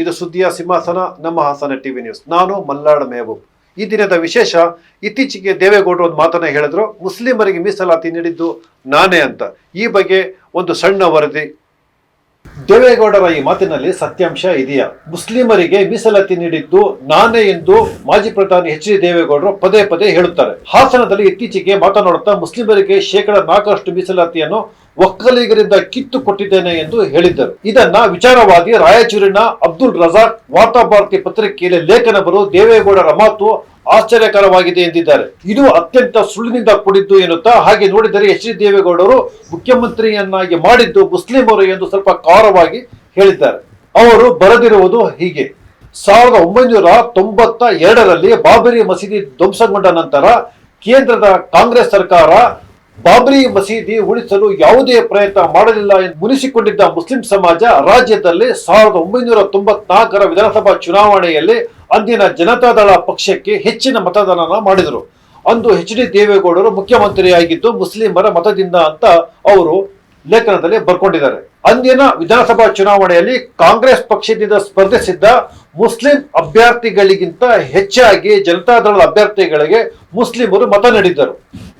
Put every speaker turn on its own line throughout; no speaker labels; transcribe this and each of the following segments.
ಇದು ಸುದ್ದಿಯ ಸಿಂಹಾಸನ, ನಮ್ಮ ಹಾಸನ ಟಿವಿ ನ್ಯೂಸ್. ನಾನು ಮಲ್ಲಾಡ್ ಮೆಹಬೂಬ್. ಈ ದಿನದ ವಿಶೇಷ, ಇತ್ತೀಚೆಗೆ ದೇವೇಗೌಡರು ಒಂದು ಮಾತನ್ನ ಹೇಳಿದ್ರು, ಮುಸ್ಲಿಮರಿಗೆ ಮೀಸಲಾತಿ ನೀಡಿದ್ದು ನಾನೇ ಅಂತ. ಈ ಬಗ್ಗೆ ಒಂದು ಸಣ್ಣ ವರದಿ ದೇವೇಗೌಡರ ಈ ಮಾತಿನಲ್ಲಿ ಸತ್ಯಾಂಶ ಇದೆಯಾ? ಮುಸ್ಲಿಮರಿಗೆ ಮೀಸಲಾತಿ ನೀಡಿದ್ದು ನಾನೇ ಎಂದು ಮಾಜಿ ಪ್ರಧಾನಿ ಎಚ್ ಡಿ ದೇವೇಗೌಡರು ಪದೇ ಪದೇ ಹೇಳುತ್ತಾರೆ. ಹಾಸನದಲ್ಲಿ ಇತ್ತೀಚೆಗೆ ಮಾತನಾಡುತ್ತಾ ಮುಸ್ಲಿಮರಿಗೆ ಶೇಕಡ ನಾಲ್ಕರಷ್ಟು ಮೀಸಲಾತಿಯನ್ನು ಒಕ್ಕಲಿಗರಿಂದ ಕಿತ್ತು ಕೊಟ್ಟಿದ್ದೇನೆ ಎಂದು ಹೇಳಿದ್ದರು. ಇದನ್ನ ವಿಚಾರವಾದಿ ರಾಯಚೂರಿನ ಅಬ್ದುಲ್ ರಜಾಕ್ ವಾರ್ತಾಭಾರತಿ ಪತ್ರಿಕೆಯಲ್ಲಿ ಲೇಖನ ಬರು ದೇವೇಗೌಡರ ಮಾತು ಆಶ್ಚರ್ಯಕರವಾಗಿದೆ ಎಂದಿದ್ದಾರೆ. ಇದು ಅತ್ಯಂತ ಸುಳ್ಳಿನಿಂದ ಕೂಡಿದ್ದು ಎನ್ನುತ್ತಾ ಹಾಗೆ ನೋಡಿದರೆ ಎಚ್ ಡಿ ದೇವೇಗೌಡರು ಮುಖ್ಯಮಂತ್ರಿಯನ್ನಾಗಿ ಮಾಡಿದ್ದು ಮುಸ್ಲಿಮರು ಎಂದು ಸ್ವಲ್ಪ ಖಾರವಾಗಿ ಹೇಳಿದ್ದಾರೆ. ಅವರು ಬರೆದಿರುವುದು ಹೀಗೆ. ಸಾವಿರದ ಒಂಬೈನೂರ ತೊಂಬತ್ತ ಎರಡರಲ್ಲಿ ಬಾಬರಿ ಮಸೀದಿ ಧ್ವಂಸಗೊಂಡ ನಂತರ ಕೇಂದ್ರದ ಕಾಂಗ್ರೆಸ್ ಸರ್ಕಾರ ಬಾಬರಿ ಮಸೀದಿ ಉಳಿಸಲು ಯಾವುದೇ ಪ್ರಯತ್ನ ಮಾಡಲಿಲ್ಲ ಎಂದು ಮುನಿಸಿಕೊಂಡಿದ್ದ ಮುಸ್ಲಿಂ ಸಮಾಜ ರಾಜ್ಯದಲ್ಲಿ ಸಾವಿರದ ಒಂಬೈನೂರ ತೊಂಬತ್ನಾಲ್ಕರ ವಿಧಾನಸಭಾ ಚುನಾವಣೆಯಲ್ಲಿ ಅಂದಿನ ಜನತಾದಳ ಪಕ್ಷಕ್ಕೆ ಹೆಚ್ಚಿನ ಮತದಾನ ಮಾಡಿದರು. ಅಂದು ಎಚ್ ಡಿ ದೇವೇಗೌಡರು ಮುಖ್ಯಮಂತ್ರಿಯಾಗಿದ್ದು ಮುಸ್ಲಿಮರ ಮತದಿಂದ ಅಂತ ಅವರು ಲೇಖನದಲ್ಲಿ ಬರ್ಕೊಂಡಿದ್ದಾರೆ. ಅಂದಿನ ವಿಧಾನಸಭಾ ಚುನಾವಣೆಯಲ್ಲಿ ಕಾಂಗ್ರೆಸ್ ಪಕ್ಷದಿಂದ ಸ್ಪರ್ಧಿಸಿದ್ದ ಮುಸ್ಲಿಂ ಅಭ್ಯರ್ಥಿಗಳಿಗಿಂತ ಹೆಚ್ಚಾಗಿ ಜನತಾದಳ ಅಭ್ಯರ್ಥಿಗಳಿಗೆ ಮುಸ್ಲಿಮರು ಮತ ನೀಡಿದ್ದರು.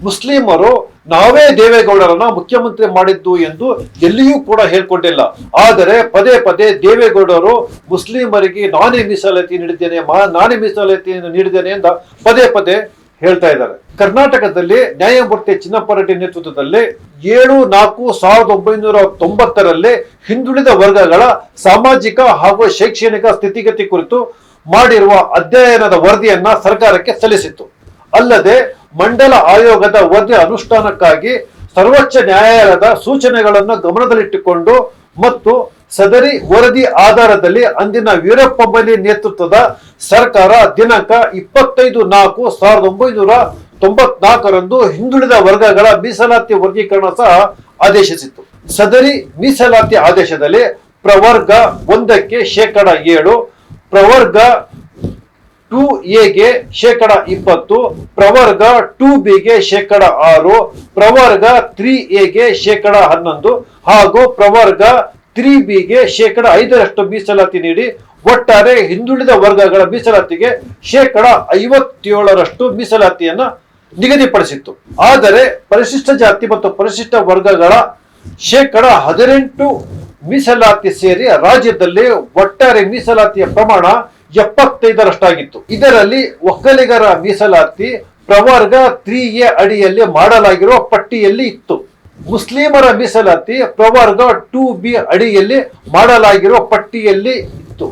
ಮುಸ್ಲಿಮರು ನಾವೇ ದೇವೇಗೌಡರನ್ನ ಮುಖ್ಯಮಂತ್ರಿ ಮಾಡಿದ್ದು ಎಂದು ಎಲ್ಲಿಯೂ ಕೂಡ ಹೇಳ್ಕೊಂಡಿಲ್ಲ. ಆದರೆ ಪದೇ ಪದೇ ದೇವೇಗೌಡರು ಮುಸ್ಲಿಮರಿಗೆ ನಾನೇ ಮೀಸಲಾತಿ ನೀಡಿದ್ದೇನೆ ನಾನೇ ಮೀಸಲಾತಿಯನ್ನು ನೀಡಿದ್ದೇನೆ ಎಂದ ಪದೇ ಪದೇ ಹೇಳ್ತಾ ಇದ್ದಾರೆ. ಕರ್ನಾಟಕದಲ್ಲಿ ನ್ಯಾಯಮೂರ್ತಿ ಚಿನ್ನಪ್ಪರೆಡ್ಡಿ ನೇತೃತ್ವದಲ್ಲಿ ಏಳು ನಾಲ್ಕು ಸಾವಿರದ ಒಂಬೈನೂರ ತೊಂಬತ್ತರಲ್ಲಿ ಹಿಂದುಳಿದ ವರ್ಗಗಳ ಸಾಮಾಜಿಕ ಹಾಗೂ ಶೈಕ್ಷಣಿಕ ಸ್ಥಿತಿಗತಿ ಕುರಿತು ಮಾಡಿರುವ ಅಧ್ಯಯನದ ವರದಿಯನ್ನ ಸರ್ಕಾರಕ್ಕೆ ಸಲ್ಲಿಸಿತ್ತು. ಅಲ್ಲದೆ ಮಂಡಲ ಆಯೋಗದ ವರದಿ ಅನುಷ್ಠಾನಕ್ಕಾಗಿ ಸರ್ವೋಚ್ಚ ನ್ಯಾಯಾಲಯದ ಸೂಚನೆಗಳನ್ನು ಗಮನದಲ್ಲಿಟ್ಟುಕೊಂಡು ಮತ್ತು ಸದರಿ ವರದಿ ಆಧಾರದಲ್ಲಿ ಅಂದಿನ ವೀರಪ್ಪ ಮೊಯ್ಲಿ ನೇತೃತ್ವದ ಸರ್ಕಾರ ದಿನಾಂಕ ಇಪ್ಪತ್ತೈದು ನಾಲ್ಕು ಸಾವಿರದ ಒಂಬೈನೂರ ತೊಂಬತ್ನಾಲ್ಕರಂದು ಹಿಂದುಳಿದ ವರ್ಗಗಳ ಮೀಸಲಾತಿ ವರ್ಗೀಕರಣ ಸಹ ಆದೇಶಿಸಿತ್ತು. ಸದರಿ ಮೀಸಲಾತಿ ಆದೇಶದಲ್ಲಿ ಪ್ರವರ್ಗ ಒಂದಕ್ಕೆ ಶೇಕಡ ಏಳು, ಪ್ರವರ್ಗ ಟು ಎಗೆ ಶೇಕಡ ಇಪ್ಪತ್ತು, ಪ್ರವರ್ಗ ಟು ಬಿಗೆ ಶೇಕಡ ಆರು, ಪ್ರವರ್ಗ ತ್ರೀ ಎಗೆ ಶೇಕಡ ಹನ್ನೊಂದು ಹಾಗೂ ಪ್ರವರ್ಗ ತ್ರೀ ಬಿಗೆ ಶೇಕಡ ಐದರಷ್ಟು ಮೀಸಲಾತಿ ನೀಡಿ ಒಟ್ಟಾರೆ ಹಿಂದುಳಿದ ವರ್ಗಗಳ ಮೀಸಲಾತಿಗೆ ಶೇಕಡ ಐವತ್ತೇಳರಷ್ಟು ಮೀಸಲಾತಿಯನ್ನ ನಿಗದಿಪಡಿಸಿತ್ತು. ಆದರೆ ಪರಿಶಿಷ್ಟ ಜಾತಿ ಮತ್ತು ಪರಿಶಿಷ್ಟ ವರ್ಗಗಳ ಶೇಕಡ ಹದಿನೆಂಟು ಮೀಸಲಾತಿ ಸೇರಿ ರಾಜ್ಯದಲ್ಲಿ ಒಟ್ಟಾರೆ ಮೀಸಲಾತಿಯ ಪ್ರಮಾಣ ಎಪ್ಪತ್ತೈದರಷ್ಟಾಗಿತ್ತು. ಇದರಲ್ಲಿ ಒಕ್ಕಲಿಗರ ಮೀಸಲಾತಿ ಪ್ರವರ್ಗ ತ್ರೀ ಎ ಅಡಿಯಲ್ಲಿ ಮಾಡಲಾಗಿರುವ ಪಟ್ಟಿಯಲ್ಲಿ ಇತ್ತು. ಮುಸ್ಲಿಮರ ಮೀಸಲಾತಿ ಪ್ರವರ್ಗ ಟೂ ಬಿ ಅಡಿಯಲ್ಲಿ ಮಾಡಲಾಗಿರುವ ಪಟ್ಟಿಯಲ್ಲಿ ಇತ್ತು.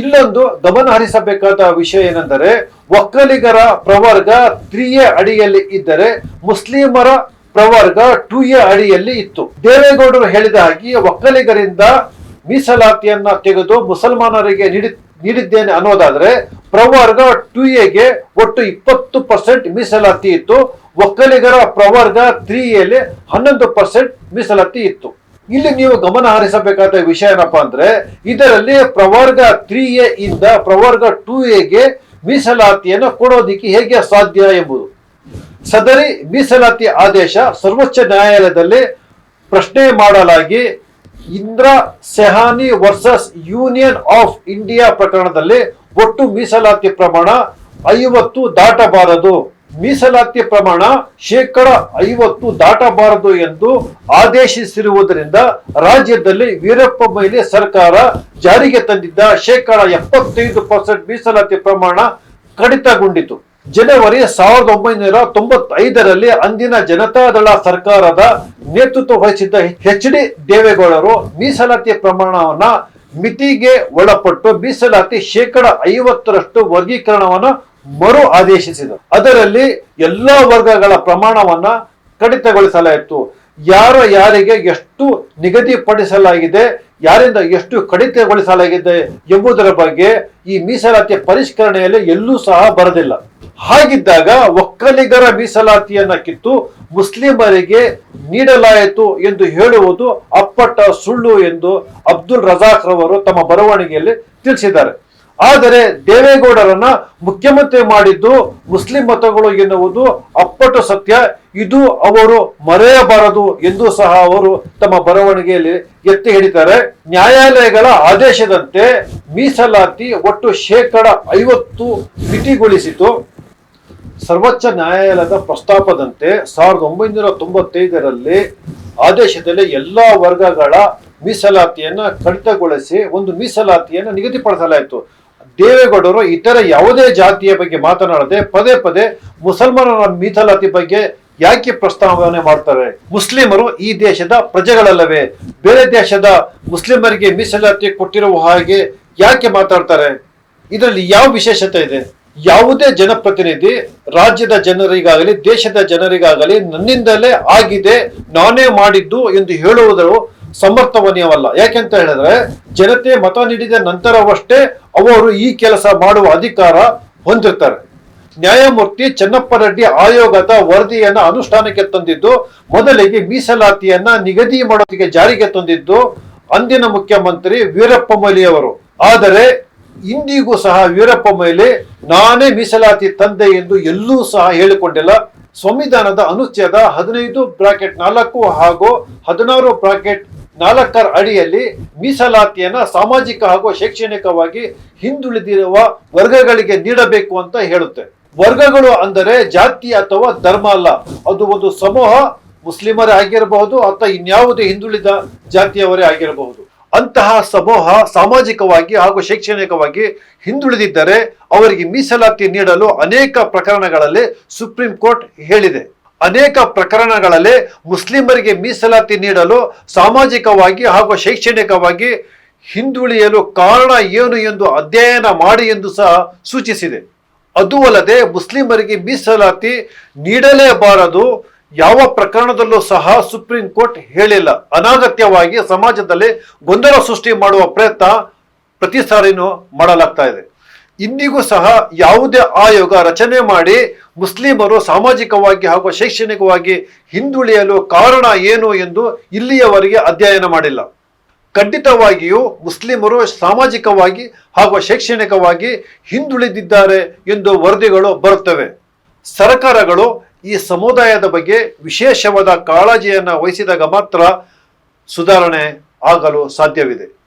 ಇಲ್ಲೊಂದು ಗಮನ ಹರಿಸಬೇಕಾದ ವಿಷಯ ಏನೆಂದರೆ, ಒಕ್ಕಲಿಗರ ಪ್ರವರ್ಗ ತ್ರೀ ಎ ಅಡಿಯಲ್ಲಿ ಇದ್ದರೆ ಮುಸ್ಲಿಮರ ಪ್ರವರ್ಗ ಟೂ ಎ ಅಡಿಯಲ್ಲಿ ಇತ್ತು. ದೇವೇಗೌಡರು ಹೇಳಿದ ಹಾಗೆ ಒಕ್ಕಲಿಗರಿಂದ ಮೀಸಲಾತಿಯನ್ನ ತೆಗೆದು ಮುಸಲ್ಮಾನರಿಗೆ ನೀಡಿ ನೀಡಿದ್ದೇನೆ ಅನ್ನೋದಾದ್ರೆ ಪ್ರವರ್ಗ ಟು ಎಗೆ ಒಟ್ಟು ಇಪ್ಪತ್ತು ಪರ್ಸೆಂಟ್ ಮೀಸಲಾತಿ ಇತ್ತು. ಒಕ್ಕಲಿಗರ ಪ್ರವರ್ಗ ತ್ರೀ ಎಲ್ಲಿ ಹನ್ನೊಂದು ಪರ್ಸೆಂಟ್ ಮೀಸಲಾತಿ ಇತ್ತು. ಇಲ್ಲಿ ನೀವು ಗಮನ ಹರಿಸಬೇಕಾದ ವಿಷಯ ಏನಪ್ಪಾ ಅಂದ್ರೆ, ಇದರಲ್ಲಿ ಪ್ರವರ್ಗ ತ್ರೀ ಎ ಇಂದ ಪ್ರವರ್ಗ ಟೂ ಎಗೆ ಮೀಸಲಾತಿಯನ್ನು ಕೊಡೋದಿಕ್ಕೆ ಹೇಗೆ ಸಾಧ್ಯ ಎಂಬುದು. ಸದರಿ ಮೀಸಲಾತಿ ಆದೇಶ ಸರ್ವೋಚ್ಚ ನ್ಯಾಯಾಲಯದಲ್ಲಿ ಪ್ರಶ್ನೆ ಮಾಡಲಾಗಿ Indra Sawhney versus union of India ಪ್ರಕರಣದಲ್ಲಿ ಒಟ್ಟು ಮೀಸಲಾತಿ ಪ್ರಮಾಣ ಐವತ್ತು ದಾಟಬಾರದು. ಮೀಸಲಾತಿ ಪ್ರಮಾಣ ಶೇಕಡ ಐವತ್ತು ದಾಟಬಾರದು ಎಂದು ಆದೇಶಿಸಿರುವುದರಿಂದ ರಾಜ್ಯದಲ್ಲಿ ವೀರಪ್ಪ ಮೊಯ್ಲಿ ಸರ್ಕಾರ ಜಾರಿಗೆ ತಂದಿದ್ದ ಶೇಕಡ ಎಪ್ಪತ್ತೈದು ಪರ್ಸೆಂಟ್ ಮೀಸಲಾತಿ ಪ್ರಮಾಣ ಕಡಿತಗೊಂಡಿತು. ಜನವರಿ ಸಾವಿರದ ಒಂಬೈನೂರ ತೊಂಬತ್ತೈದರಲ್ಲಿ ಅಂದಿನ ಜನತಾದಳ ಸರ್ಕಾರದ ನೇತೃತ್ವ ವಹಿಸಿದ್ದ ಎಚ್ ಡಿ ದೇವೇಗೌಡರು ಮೀಸಲಾತಿ ಪ್ರಮಾಣವನ್ನ ಮಿತಿಗೆ ಒಳಪಟ್ಟು ಮೀಸಲಾತಿ ಶೇಕಡ ಐವತ್ತರಷ್ಟು ವರ್ಗೀಕರಣವನ್ನು ಮರು ಆದೇಶಿಸಿದರು. ಅದರಲ್ಲಿ ಎಲ್ಲಾ ವರ್ಗಗಳ ಪ್ರಮಾಣವನ್ನ ಕಡಿತಗೊಳಿಸಲಾಯಿತು. ಯಾರ ಯಾರಿಗೆ ಎಷ್ಟು ನಿಗದಿಪಡಿಸಲಾಗಿದೆ, ಯಾರಿಂದ ಎಷ್ಟು ಕಡಿತಗೊಳಿಸಲಾಗಿದೆ ಎಂಬುದರ ಬಗ್ಗೆ ಈ ಮೀಸಲಾತಿಯ ಪರಿಷ್ಕರಣೆಯಲ್ಲಿ ಎಲ್ಲೂ ಸಹ ಬರದಿಲ್ಲ. ಹಾಗಿದ್ದಾಗ ಒಕ್ಕಲಿಗರ ಮೀಸಲಾತಿಯನ್ನ ಕಿತ್ತು ಮುಸ್ಲಿಮರಿಗೆ ನೀಡಲಾಯಿತು ಎಂದು ಹೇಳುವುದು ಅಪ್ಪಟ ಸುಳ್ಳು ಎಂದು ಅಬ್ದುಲ್ ರಜಾಕ್ ರವರು ತಮ್ಮ ಬರವಣಿಗೆಯಲ್ಲಿ ತಿಳಿಸಿದ್ದಾರೆ. ಆದರೆ ದೇವೇಗೌಡರನ್ನ ಮುಖ್ಯಮಂತ್ರಿ ಮಾಡಿದ್ದು ಮುಸ್ಲಿಂ ಮತಗಳು ಎನ್ನುವುದು ಅಪ್ಪಟ ಸತ್ಯ. ಇದು ಅವರು ಮರೆಯಬಾರದು ಎಂದು ಸಹ ಅವರು ತಮ್ಮ ಬರವಣಿಗೆಯಲ್ಲಿ ಎತ್ತಿ ಹಿಡಿತಾರೆ. ನ್ಯಾಯಾಲಯಗಳ ಆದೇಶದಂತೆ ಮೀಸಲಾತಿ ಒಟ್ಟು ಶೇಕಡ ಐವತ್ತು ಮಿತಿಗೊಳಿಸಿತು. ಸರ್ವೋಚ್ಚ ನ್ಯಾಯಾಲಯದ ಪ್ರಸ್ತಾಪದಂತೆ ಸಾವಿರದ ಒಂಬೈನೂರ ತೊಂಬತ್ತೈದರಲ್ಲಿ ಆದೇಶದಲ್ಲಿ ಎಲ್ಲ ವರ್ಗಗಳ ಮೀಸಲಾತಿಯನ್ನ ಕಡಿತಗೊಳಿಸಿ ಒಂದು ಮೀಸಲಾತಿಯನ್ನು ನಿಗದಿಪಡಿಸಲಾಯಿತು. ದೇವೇಗೌಡರು ಇತರ ಯಾವುದೇ ಜಾತಿಯ ಬಗ್ಗೆ ಮಾತನಾಡದೆ ಪದೇ ಪದೇ ಮುಸಲ್ಮಾನರ ಮೀಸಲಾತಿ ಬಗ್ಗೆ ಯಾಕೆ ಪ್ರಸ್ತಾವನೆ ಮಾಡ್ತಾರೆ? ಮುಸ್ಲಿಮರು ಈ ದೇಶದ ಪ್ರಜೆಗಳಲ್ಲವೇ? ಬೇರೆ ದೇಶದ ಮುಸ್ಲಿಮರಿಗೆ ಮೀಸಲಾತಿ ಕೊಟ್ಟಿರುವ ಹಾಗೆ ಯಾಕೆ ಮಾತಾಡ್ತಾರೆ? ಇದರಲ್ಲಿ ಯಾವ ವಿಶೇಷತೆ ಇದೆ? ಯಾವುದೇ ಜನಪ್ರತಿನಿಧಿ ರಾಜ್ಯದ ಜನರಿಗಾಗಲಿ, ದೇಶದ ಜನರಿಗಾಗಲಿ ನನ್ನಿಂದಲೇ ಆಗಿದೆ, ನಾನೇ ಮಾಡಿದ್ದು ಎಂದು ಹೇಳುವುದರು ಸಮರ್ಥನೀಯವಲ್ಲ ಯಾಕೆಂತ ಹೇಳಿದ್ರೆ ಜನತೆ ಮತ ನೀಡಿದ ನಂತರವಷ್ಟೇ ಅವರು ಈ ಕೆಲಸ ಮಾಡುವ ಅಧಿಕಾರ ಹೊಂದಿರ್ತಾರೆ. ನ್ಯಾಯಮೂರ್ತಿ ಚೆನ್ನಪ್ಪ ರೆಡ್ಡಿ ಆಯೋಗದ ವರದಿಯನ್ನ ಅನುಷ್ಠಾನಕ್ಕೆ ತಂದಿದ್ದು, ಮೊದಲಿಗೆ ಮೀಸಲಾತಿಯನ್ನ ನಿಗದಿ ಮಾಡೋದಕ್ಕೆ ಜಾರಿಗೆ ತಂದಿದ್ದು ಅಂದಿನ ಮುಖ್ಯಮಂತ್ರಿ ವೀರಪ್ಪ ಮೊಯ್ಲಿ ಅವರು. ಆದರೆ ಇಂದಿಗೂ ಸಹ ವೀರಪ್ಪ ಮೊಯ್ಲಿ ನಾನೇ ಮೀಸಲಾತಿ ತಂದೆ ಎಂದು ಎಲ್ಲೂ ಸಹ ಹೇಳಿಕೊಂಡಿಲ್ಲ. ಸಂವಿಧಾನದ ಅನುಚ್ಛೇದ ಹದಿನೈದು ಬ್ರಾಕೆಟ್ ನಾಲ್ಕು ಹಾಗೂ ಹದಿನಾರು ಬ್ರಾಕೆಟ್ ನಾಲ್ಕರ ಅಡಿಯಲ್ಲಿ ಮೀಸಲಾತಿಯನ್ನ ಸಾಮಾಜಿಕ ಹಾಗೂ ಶೈಕ್ಷಣಿಕವಾಗಿ ಹಿಂದುಳಿದಿರುವ ವರ್ಗಗಳಿಗೆ ನೀಡಬೇಕು ಅಂತ ಹೇಳುತ್ತೆ. ವರ್ಗಗಳು ಅಂದರೆ ಜಾತಿ ಅಥವಾ ಧರ್ಮ ಅಲ್ಲ. ಅದು ಒಂದು ಸಮೂಹ, ಮುಸ್ಲಿಮರೇ ಆಗಿರಬಹುದು ಅಥವಾ ಇನ್ಯಾವುದೇ ಹಿಂದುಳಿದ ಜಾತಿಯವರೇ ಆಗಿರಬಹುದು. ಅಂತಹ ಸಮೂಹ ಸಾಮಾಜಿಕವಾಗಿ ಹಾಗೂ ಶೈಕ್ಷಣಿಕವಾಗಿ ಹಿಂದುಳಿದಿದ್ದರೆ ಅವರಿಗೆ ಮೀಸಲಾತಿ ನೀಡಲು ಅನೇಕ ಪ್ರಕರಣಗಳಲ್ಲಿ ಸುಪ್ರೀಂ ಕೋರ್ಟ್ ಹೇಳಿದೆ. ಅನೇಕ ಪ್ರಕರಣಗಳಲ್ಲಿ ಮುಸ್ಲಿಮರಿಗೆ ಮೀಸಲಾತಿ ನೀಡಲು ಸಾಮಾಜಿಕವಾಗಿ ಹಾಗೂ ಶೈಕ್ಷಣಿಕವಾಗಿ ಹಿಂದುಳಿಯಲು ಕಾರಣ ಏನು ಎಂದು ಅಧ್ಯಯನ ಮಾಡಿ ಎಂದು ಸಹ ಸೂಚಿಸಿದೆ. ಅದು ಅಲ್ಲದೆ ಮುಸ್ಲಿಮರಿಗೆ ಮೀಸಲಾತಿ ನೀಡಲೇಬಾರದು. ಯಾವ ಪ್ರಕರಣದಲ್ಲೂ ಸಹ ಸುಪ್ರೀಂ ಕೋರ್ಟ್ ಹೇಳಿಲ್ಲ. ಅನಾಗತ್ಯವಾಗಿ ಸಮಾಜದಲ್ಲಿ ಗೊಂದಲ ಸೃಷ್ಟಿ ಮಾಡುವ ಪ್ರಯತ್ನ ಪ್ರತಿ ಸಾರಿನೂ ಮಾಡಲಾಗ್ತಾ ಇದೆ. ಇಂದಿಗೂ ಸಹ ಯಾವುದೇ ಆಯೋಗ ರಚನೆ ಮಾಡಿ ಮುಸ್ಲಿಮರು ಸಾಮಾಜಿಕವಾಗಿ ಹಾಗೂ ಶೈಕ್ಷಣಿಕವಾಗಿ ಹಿಂದುಳಿಯಲು ಕಾರಣ ಏನು ಎಂದು ಇಲ್ಲಿಯವರೆಗೆ ಅಧ್ಯಯನ ಮಾಡಿಲ್ಲ. ಖಂಡಿತವಾಗಿಯೂ ಮುಸ್ಲಿಮರು ಸಾಮಾಜಿಕವಾಗಿ ಹಾಗೂ ಶೈಕ್ಷಣಿಕವಾಗಿ ಹಿಂದುಳಿದಿದ್ದಾರೆ ಎಂದು ವರದಿಗಳು ಬರುತ್ತವೆ. ಸರ್ಕಾರಗಳು ಈ ಸಮುದಾಯದ ಬಗ್ಗೆ ವಿಶೇಷವಾದ ಕಾಳಜಿಯನ್ನು ವಹಿಸಿದಾಗ ಮಾತ್ರ ಸುಧಾರಣೆ ಆಗಲು ಸಾಧ್ಯವಿದೆ.